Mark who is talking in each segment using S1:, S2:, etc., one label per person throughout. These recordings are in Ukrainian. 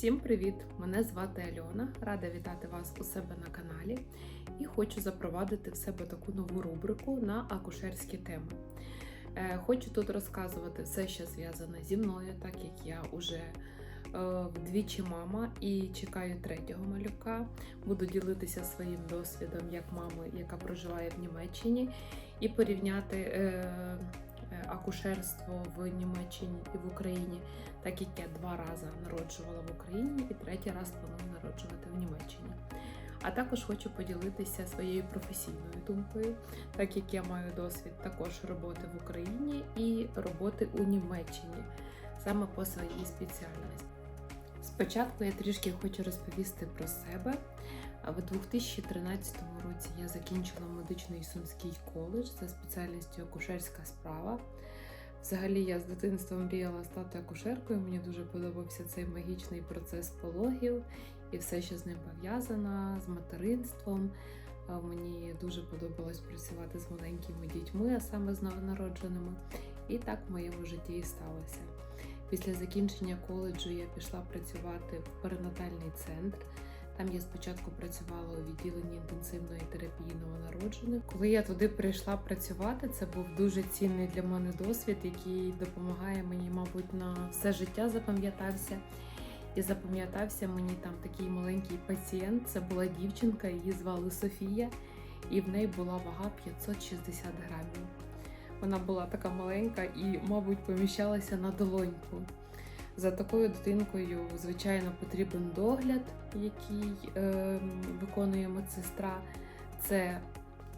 S1: Всім привіт! Мене звати Альона. Рада вітати вас у себе на каналі і хочу запровадити в себе таку нову рубрику на акушерські теми. Е, Хочу тут розказувати все, що зв'язане зі мною, так як я вже е, вдвічі мама і чекаю третього малюка. Буду ділитися своїм досвідом як мами, яка проживає в Німеччині, і порівняти е, акушерство в Німеччині і в Україні так як я два рази народжувала в Україні і третій раз планую народжувати в Німеччині. А також хочу поділитися своєю професійною думкою, так як я маю досвід також роботи в Україні і роботи у Німеччині саме по своїй спеціальності. Спочатку я трішки хочу розповісти про себе. В 2013 році я закінчила медичний сумський коледж за спеціальністю акушерська справа. Взагалі, я з дитинства мріяла стати акушеркою. Мені дуже подобався цей магічний процес пологів і все, що з ним пов'язано, з материнством. Мені дуже подобалось працювати з маленькими дітьми, а саме з новонародженими. І так в моєму житті і сталося. Після закінчення коледжу я пішла працювати в перинатальний центр. Там я спочатку працювала у відділенні інтенсивної терапії новонароджених. Коли я туди прийшла працювати, це був дуже цінний для мене досвід, який допомагає мені, мабуть, на все життя запам'ятався. І запам'ятався мені там такий маленький пацієнт. Це була дівчинка, її звали Софія, і в неї була вага 560 грамів. Вона була така маленька і, мабуть, поміщалася на долоньку. За такою дитинкою, звичайно, потрібен догляд, який е, виконує медсестра. Це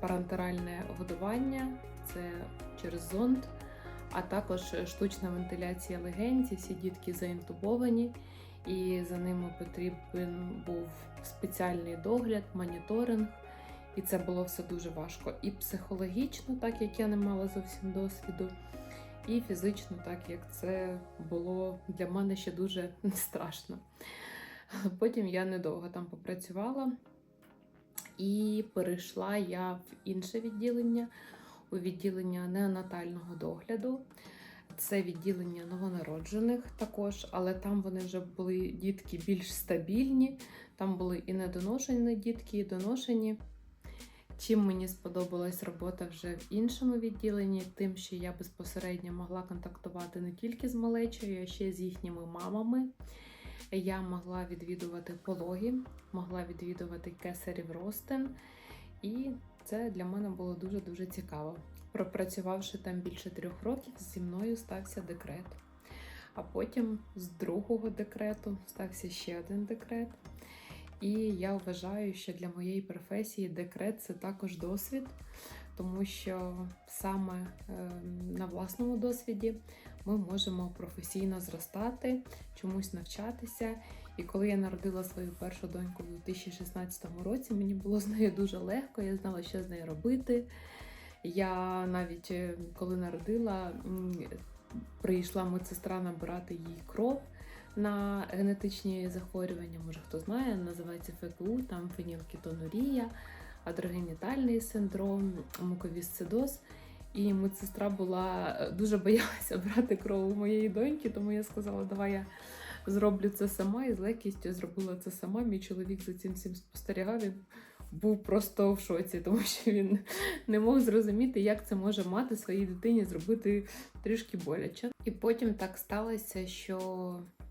S1: парентеральне годування, це через зонд, а також штучна вентиляція легень. Всі дітки заінтубовані, і за ними потрібен був спеціальний догляд, моніторинг. І це було все дуже важко. І психологічно, так як я не мала зовсім досвіду, і фізично, так як це було для мене ще дуже страшно. Потім я недовго там попрацювала і перейшла я в інше відділення, у відділення неонатального догляду. Це відділення новонароджених також, але там вони вже були дітки більш стабільні. Там були і недоношені дітки, і доношені. Чим мені сподобалась робота вже в іншому відділенні, тим, що я безпосередньо могла контактувати не тільки з малечою, а ще з їхніми мамами. Я могла відвідувати пологи, могла відвідувати кесарів ростин, і це для мене було дуже-дуже цікаво. Пропрацювавши там більше трьох років, зі мною стався декрет. А потім з другого декрету стався ще один декрет. І я вважаю, що для моєї професії декрет це також досвід, тому що саме е, на власному досвіді ми можемо професійно зростати, чомусь навчатися. І коли я народила свою першу доньку у 2016 році, мені було з нею дуже легко, я знала, що з нею робити. Я навіть е, коли народила, прийшла медсестра набирати їй кров на генетичні захворювання, може хто знає, називається ФКУ, там фенілкетонурія, адрогенітальний синдром, муковісцидоз. І медсестра була дуже боялася брати кров у моєї доньки, тому я сказала, давай я зроблю це сама і з легкістю зробила це сама. Мій чоловік за цим всім спостерігав. Він був просто в шоці, тому що він не мог зрозуміти, як це може мати своїй дитині зробити трішки боляче. І потім так сталося, що е,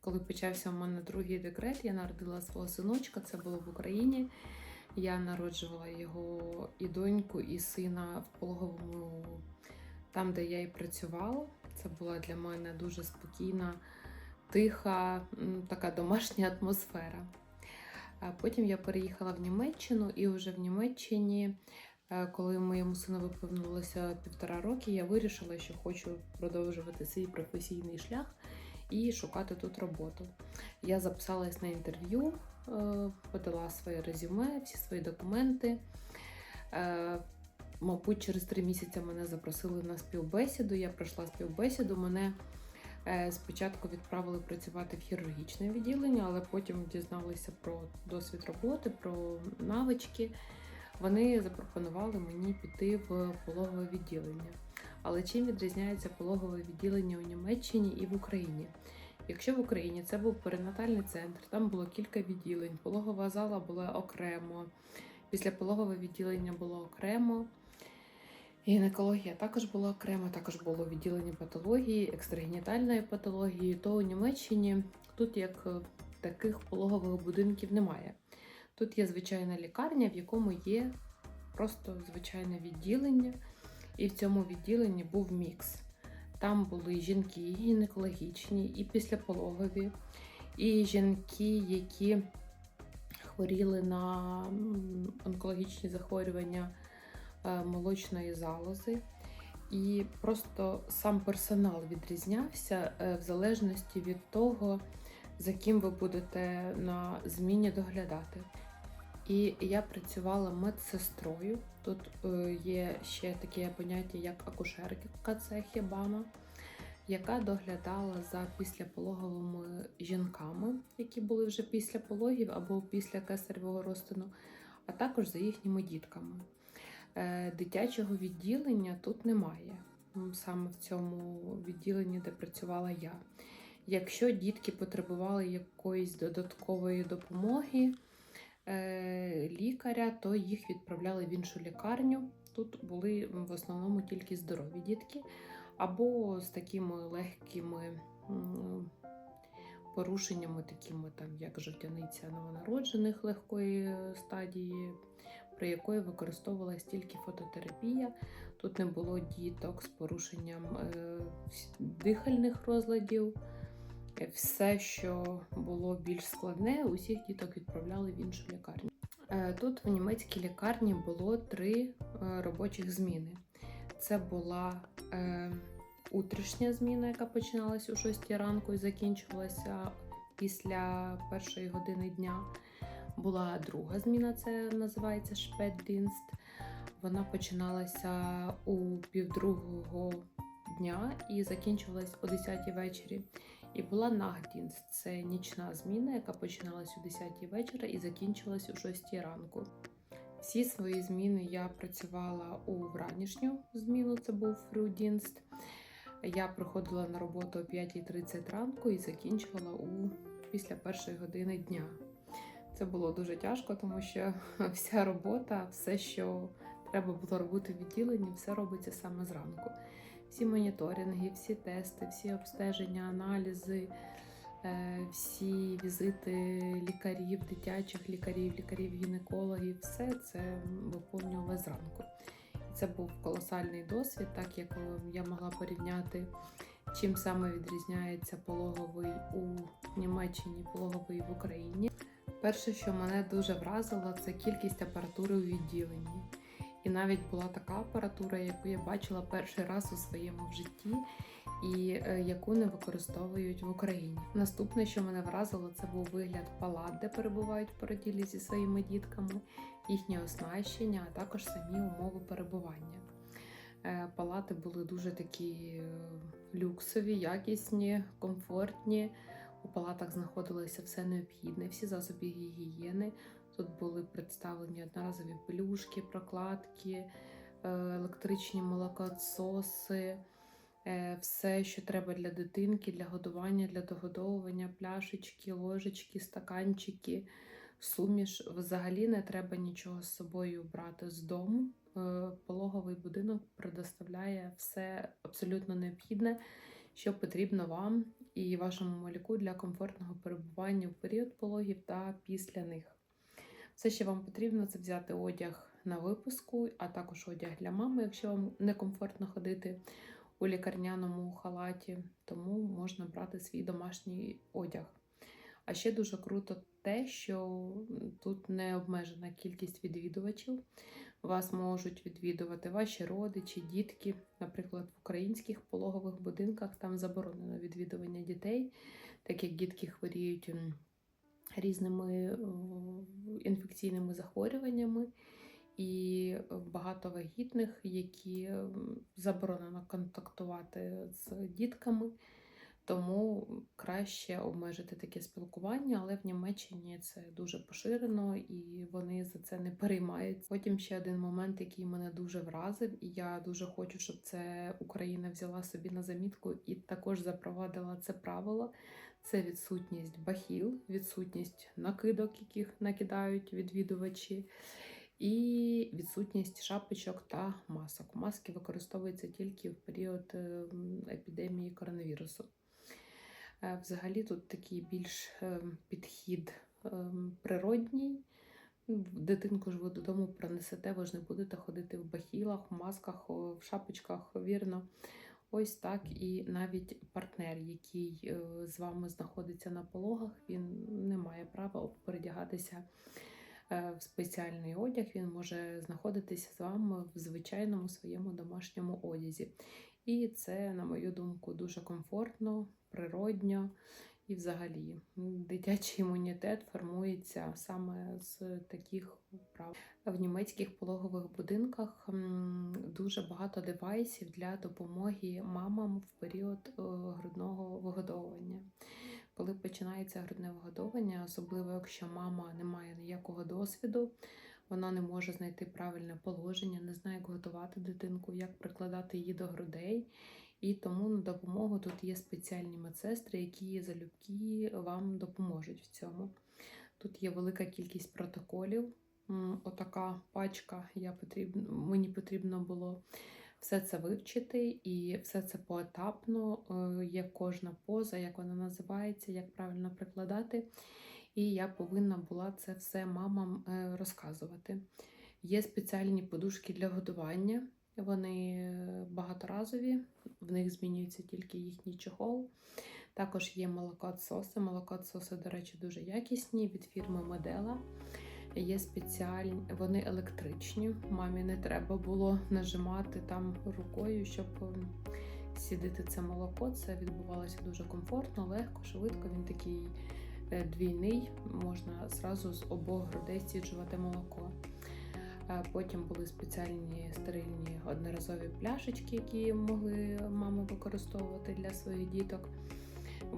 S1: коли почався у мене другий декрет, я народила свого синочка, це було в Україні. Я народжувала його і доньку, і сина в пологовому там, де я і працювала. Це була для мене дуже спокійна, тиха, така домашня атмосфера. Потім я переїхала в Німеччину, і вже в Німеччині, е, коли моєму сину виповнилося півтора роки, я вирішила, що хочу продовжувати свій професійний шлях і шукати тут роботу. Я записалась на інтерв'ю, е, подала своє резюме, всі свої документи. Е, Мабуть, через три місяці мене запросили на співбесіду. Я пройшла співбесіду. Мене Е, Спочатку відправили працювати в хірургічне відділення, але потім дізналися про досвід роботи, про навички. Вони запропонували мені піти в пологове відділення. Але чим відрізняється пологове відділення у Німеччині і в Україні? Якщо в Україні це був перинатальний центр, там було кілька відділень, пологова зала була окремо, післяпологове відділення було окремо. Гінекологія також була окремо, також було відділення патології, екстрагенітальної патології, то у Німеччині тут як е, таких пологових будинків немає. Тут є звичайна лікарня, в якому є просто звичайне відділення, і в цьому відділенні був мікс. Там були жінки гінекологічні, і післяпологові, і жінки, які хворіли на онкологічні захворювання е, молочної залози. І просто сам персонал відрізнявся е, в залежності від того, за ким ви будете на зміні доглядати. І я працювала медсестрою. Тут е, є ще таке поняття, як акушерка, це хібама, яка доглядала за післяпологовими жінками, які були вже після пологів або після кесаревого розтину, а також за їхніми дітками. Е, Дитячого відділення тут немає, саме в цьому відділенні, де працювала я. Якщо дітки потребували якоїсь додаткової допомоги, лікаря, то їх відправляли в іншу лікарню. Тут були в основному тільки здорові дітки, або з такими легкими порушеннями, такими там, як жовтяниця новонароджених легкої стадії, при якої використовувалась тільки фототерапія. Тут не було діток з порушенням е, дихальних розладів. Все, що було більш складне, усіх діток відправляли в іншу лікарню. Е, Тут в німецькій лікарні було три е, робочих зміни. Це була е, утрішня зміна, яка починалась о 6 ранку і закінчувалася після першої години дня. Була друга зміна, це називається Шпетдінст. Вона починалася у півдругого дня і закінчувалась о 10 вечорі. І була Нагдінст. Це нічна зміна, яка починалась о 10-й вечора і закінчилась о 6 ранку. Всі свої зміни я працювала у вранішню зміну, це був фрудінст. Я приходила на роботу о 5.30 ранку і закінчувала у після першої години дня. Це було дуже тяжко, тому що вся робота, все, що треба було робити в відділенні, все робиться саме зранку всі моніторинги, всі тести, всі обстеження, аналізи, е, всі візити лікарів, дитячих лікарів, лікарів-гінекологів, все це виповнювала зранку. Це був колосальний досвід, так як е, я могла порівняти, чим саме відрізняється пологовий у Німеччині, пологовий в Україні. Перше, що мене дуже вразило, це кількість апаратури у відділенні. І навіть була така апаратура, яку я бачила перший раз у своєму житті, і е, яку не використовують в Україні. Наступне, що мене вразило, це був вигляд палат, де перебувають породілі зі своїми дітками, їхнє оснащення, а також самі умови перебування. Е, Палати були дуже такі е, люксові, якісні, комфортні. У палатах знаходилося все необхідне, всі засоби гігієни. Тут були представлені одноразові пелюшки, прокладки, е, електричні молокоотсоси, е, все, що треба для дитинки, для годування, для догодовування, пляшечки, ложечки, стаканчики, суміш. Взагалі не треба нічого з собою брати з дому. Е, Пологовий будинок предоставляє все абсолютно необхідне, що потрібно вам і вашому малюку для комфортного перебування в період пологів та після них. Все, що вам потрібно, це взяти одяг на випуску, а також одяг для мами, якщо вам некомфортно ходити у лікарняному халаті, тому можна брати свій домашній одяг. А ще дуже круто те, що тут не обмежена кількість відвідувачів. Вас можуть відвідувати ваші родичі, дітки. Наприклад, в українських пологових будинках там заборонено відвідування дітей, так як дітки хворіють різними е, інфекційними захворюваннями, і багато вагітних, які заборонено контактувати з дітками. Тому краще обмежити таке спілкування, але в Німеччині це дуже поширено і вони за це не переймаються. Потім ще один момент, який мене дуже вразив, і я дуже хочу, щоб це Україна взяла собі на замітку і також запровадила це правило. Це відсутність бахіл, відсутність накидок, яких накидають відвідувачі, і відсутність шапочок та масок. Маски використовуються тільки в період е, епідемії коронавірусу. Е, Взагалі тут такий більш е, підхід природній. Дитинку ж ви додому принесете, ви ж не будете ходити в бахілах, в масках, в шапочках, вірно. Ось так і навіть партнер, який е, з вами знаходиться на пологах, він не має права передягатися е, в спеціальний одяг. Він може знаходитися з вами в звичайному своєму домашньому одязі. І це, на мою думку, дуже комфортно, природньо. І взагалі дитячий імунітет формується саме з таких вправ. В німецьких пологових будинках дуже багато девайсів для допомоги мамам в період е, грудного вигодовування. Коли починається грудне вигодовування, особливо якщо мама не має ніякого досвіду, вона не може знайти правильне положення, не знає, як готувати дитинку, як прикладати її до грудей. І тому на допомогу тут є спеціальні медсестри, які залюбки вам допоможуть в цьому. Тут є велика кількість протоколів. Отака пачка я потрібно, мені потрібно було все це вивчити, і все це поетапно. е, Є кожна поза, як вона називається, як правильно прикладати. І я повинна була це все мамам е, розказувати. Є спеціальні подушки для годування. Вони е, багаторазові, в них змінюється тільки їхній чохол. Також є молокоотсоси. Молокоотсоси, до речі, дуже якісні від фірми Медела. Є спеціальні, вони електричні. Мамі не треба було нажимати там рукою, щоб ем, сідити це молоко. Це відбувалося дуже комфортно, легко, швидко. Він такий е, двійний, можна зразу з обох грудей сіджувати молоко. Потім були спеціальні стерильні одноразові пляшечки, які могли мами використовувати для своїх діток.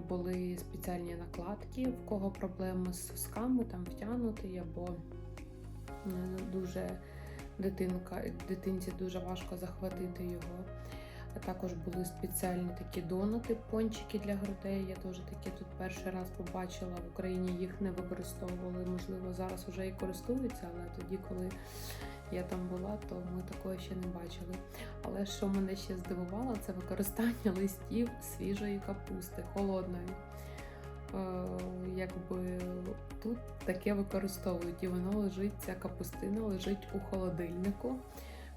S1: Були спеціальні накладки, в кого проблеми з сосками, там втягнути, або е, дуже дитинка, дитинці дуже важко захватити його. А також були спеціальні такі донати, пончики для грудей. Я теж такі тут перший раз побачила. В Україні їх не використовували. Можливо, зараз вже і користуються, але тоді, коли я там була, то ми такого ще не бачили. Але що мене ще здивувало, це використання листів свіжої капусти, холодної. Е, якби тут таке використовують, і воно лежить, ця капустина лежить у холодильнику.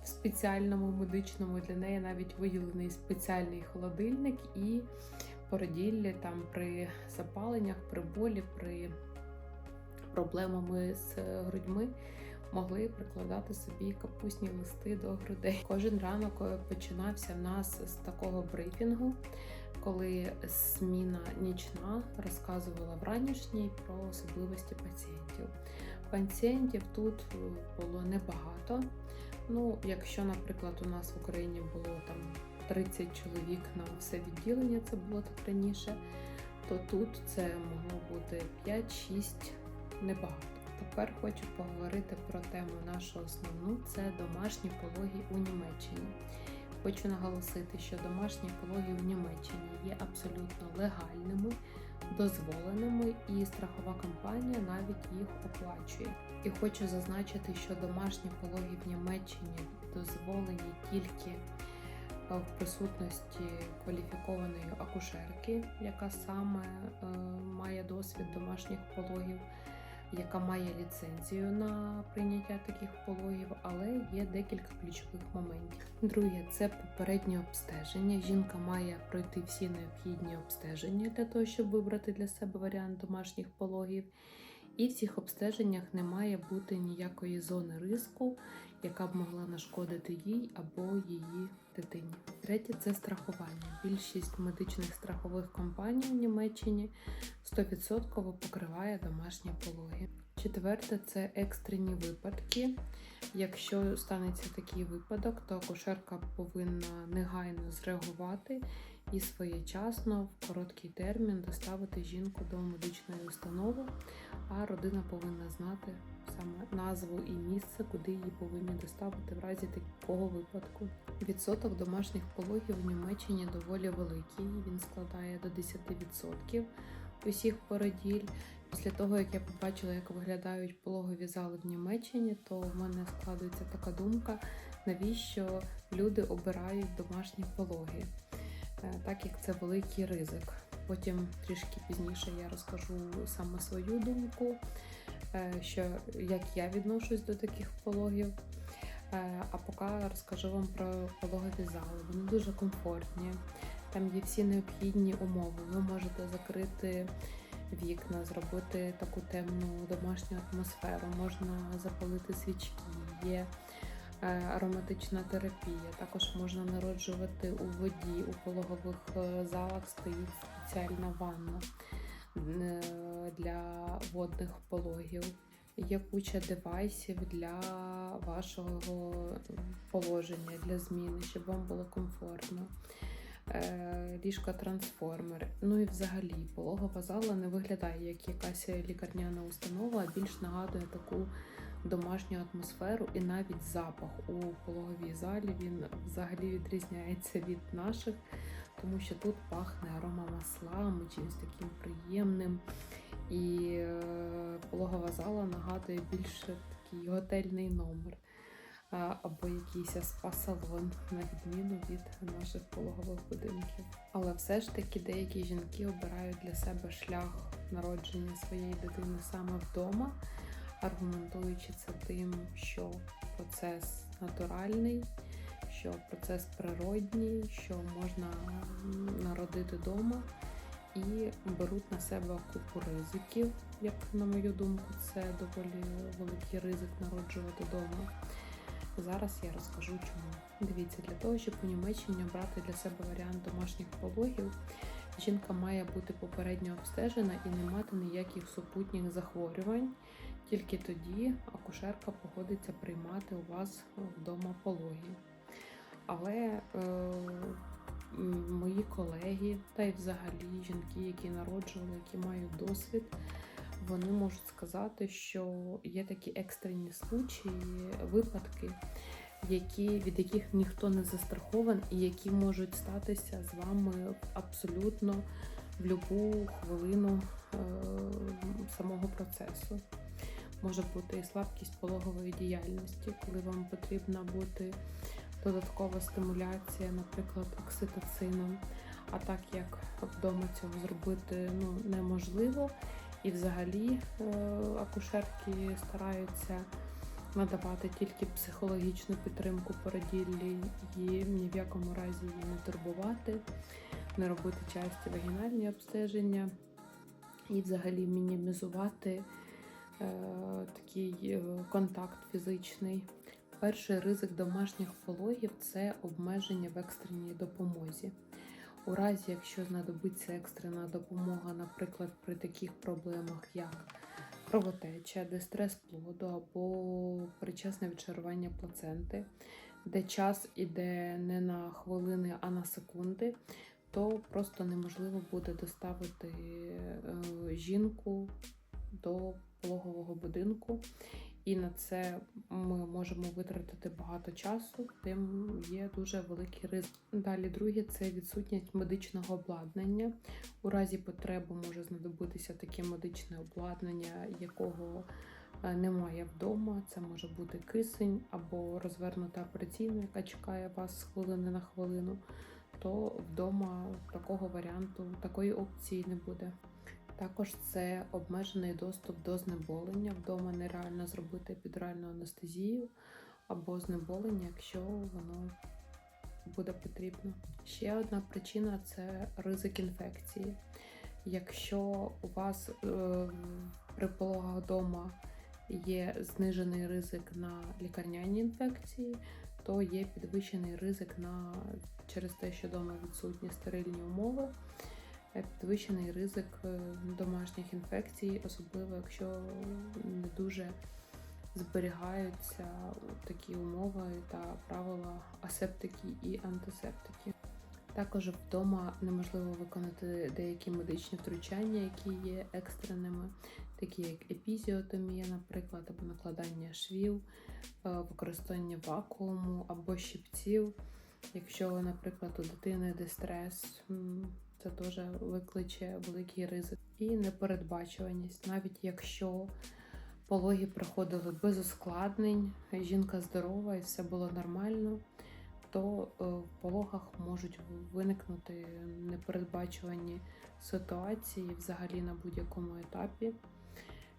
S1: В спеціальному медичному для неї навіть виділений спеціальний холодильник і породіллі там при запаленнях, при болі, при проблемами з грудьми могли прикладати собі капустні листи до грудей. Кожен ранок е, починався в нас з такого брифінгу, коли зміна нічна розказувала вранішній про особливості пацієнтів. Пацієнтів тут е, було небагато. Ну, якщо, наприклад, у нас в Україні було там 30 чоловік на все відділення, це було так раніше, то тут це могло бути 5-6 небагато. Тепер хочу поговорити про тему нашу основну це домашні пологи у Німеччині. Хочу наголосити, що домашні пологи в Німеччині є абсолютно легальними, дозволеними, і страхова компанія навіть їх оплачує. І хочу зазначити, що домашні пологи в Німеччині дозволені тільки е, в присутності кваліфікованої акушерки, яка саме е, має досвід домашніх пологів яка має ліцензію на прийняття таких пологів, але є декілька ключових моментів. Друге, це попереднє обстеження. Жінка має пройти всі необхідні обстеження для того, щоб вибрати для себе варіант домашніх пологів. І в цих обстеженнях не має бути ніякої зони риску, яка б могла нашкодити їй або її дитині. Третє це страхування. Більшість медичних страхових компаній в Німеччині 100% покриває домашні пологи. Четверте це екстрені випадки. Якщо станеться такий випадок, то акушерка повинна негайно зреагувати і своєчасно в короткий термін доставити жінку до медичної установи, а родина повинна знати саме назву і місце, куди її повинні доставити в разі такого випадку. Відсоток домашніх пологів в Німеччині доволі великий. Він складає до 10%. усіх породіль. Після того, як я побачила, як виглядають пологові зали в Німеччині, то в мене складується така думка, навіщо люди обирають домашні пологи, Е, так як це великий ризик. Потім трішки пізніше я розкажу саме свою думку, е, що як я відношусь до таких пологів. А поки розкажу вам про пологові зали. Вони дуже комфортні. Там є всі необхідні умови. Ви можете закрити вікна, зробити таку темну домашню атмосферу, можна запалити свічки, є е, ароматична терапія. Також можна народжувати у воді. У пологових е, залах стоїть спеціальна ванна е, для водних пологів. Є куча девайсів для вашого положення, для зміни, щоб вам було комфортно. Е, Ліжка трансформер. Ну і взагалі пологова зала не виглядає як якась лікарняна установа, а більш нагадує таку домашню атмосферу і навіть запах у пологовій залі він взагалі відрізняється від наших, тому що тут пахне аромамаслами, чимось таким приємним. І е, пологова зала нагадує більше такий готельний номер а, або якийсь спа-салон, на відміну від наших пологових будинків. Але все ж таки деякі жінки обирають для себе шлях народження своєї дитини саме вдома, аргументуючи це тим, що процес натуральний, що процес природній, що можна народити вдома і беруть на себе купу ризиків. Як на мою думку, це доволі великий ризик народжувати вдома. Зараз я розкажу чому. Дивіться, для того, щоб у Німеччині обрати для себе варіант домашніх пологів, жінка має бути попередньо обстежена і не мати ніяких супутніх захворювань. Тільки тоді акушерка погодиться приймати у вас вдома пологи. Але е, мої колеги, та й взагалі жінки, які народжували, які мають досвід, вони можуть сказати, що є такі екстрені случаї, випадки, які, від яких ніхто не застрахований, і які можуть статися з вами абсолютно в будь-яку хвилину е, самого процесу. Може бути і слабкість пологової діяльності, коли вам потрібна бути додаткова стимуляція, наприклад, окситоцином. А так як вдома цього зробити ну, неможливо, і взагалі е, акушерки стараються надавати тільки психологічну підтримку породіллі і ні в якому разі її не турбувати, не робити часті вагінальні обстеження і взагалі мінімізувати е, такий е, контакт фізичний. Перший ризик домашніх пологів це обмеження в екстреній допомозі. У разі, якщо знадобиться екстрена допомога, наприклад, при таких проблемах, як кровотеча, дистрес плоду або причасне відчарування плаценти, де час іде не на хвилини, а на секунди, то просто неможливо буде доставити е, жінку до пологового будинку. І на це ми можемо витратити багато часу, тим є дуже великий ризик. Далі, друге, це відсутність медичного обладнання. У разі потреби може знадобитися таке медичне обладнання, якого е, немає вдома. Це може бути кисень або розвернута операційна, яка чекає вас з хвилини на хвилину. То вдома такого варіанту, такої опції не буде. Також це обмежений доступ до знеболення. Вдома нереально зробити епідуральну анестезію або знеболення, якщо воно буде потрібно. Ще одна причина це ризик інфекції. Якщо у вас е, при пологах вдома є знижений ризик на лікарняні інфекції, то є підвищений ризик на через те, що вдома відсутні стерильні умови підвищений ризик е, домашніх інфекцій, особливо якщо не дуже зберігаються такі умови та правила асептики і антисептики. Також вдома неможливо виконати деякі медичні втручання, які є екстреними, такі як епізіотомія, наприклад, або накладання швів, е, використання вакууму або щипців. Якщо, наприклад, у дитини дистрес, це теж викличе великий ризик. і непередбачуваність, навіть якщо пологи проходили без ускладнень, жінка здорова і все було нормально, то е, в пологах можуть виникнути непередбачувані ситуації взагалі на будь-якому етапі,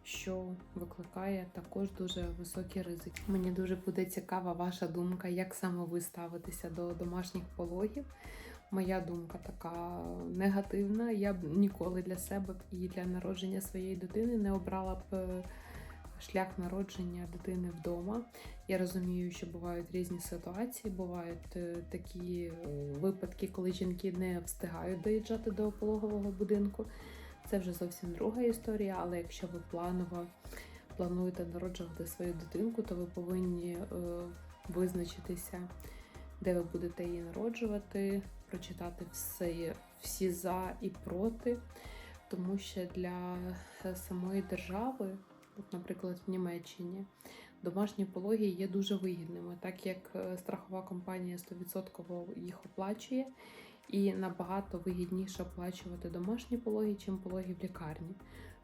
S1: що викликає також дуже високі ризики. Мені дуже буде цікава ваша думка, як саме ви ставитеся до домашніх пологів. Моя думка така негативна. Я б ніколи для себе і для народження своєї дитини не обрала б е, шлях народження дитини вдома. Я розумію, що бувають різні ситуації, бувають е, такі е, випадки, коли жінки не встигають доїжджати до пологового будинку. Це вже зовсім друга історія. Але якщо ви планово плануєте народжувати свою дитинку, то ви повинні визначитися, де ви будете її народжувати, прочитати все, всі за і проти, тому що для е, самої держави, от, наприклад, в Німеччині, домашні пологи є дуже вигідними, так як е, страхова компанія 100% їх оплачує, і набагато вигідніше оплачувати домашні пологи, чим пологи в лікарні,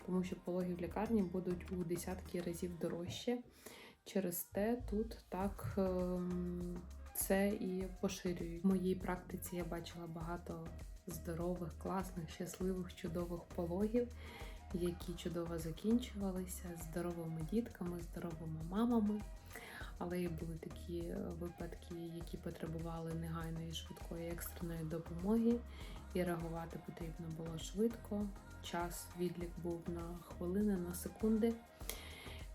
S1: тому що пологи в лікарні будуть у десятки разів дорожче. Через те тут так ем, це і поширюють. В моїй практиці я бачила багато здорових, класних, щасливих, чудових пологів, які чудово закінчувалися здоровими дітками, здоровими мамами. Але і були такі е, випадки, які потребували негайної швидкої екстреної допомоги, і реагувати потрібно було швидко. Час відлік був на хвилини, на секунди.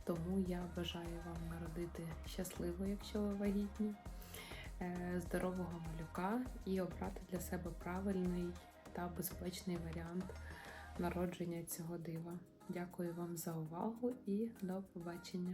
S1: Тому я бажаю вам народити щасливо, якщо ви вагітні, здорового малюка і обрати для себе правильний та безпечний варіант народження цього дива. Дякую вам за увагу і до побачення!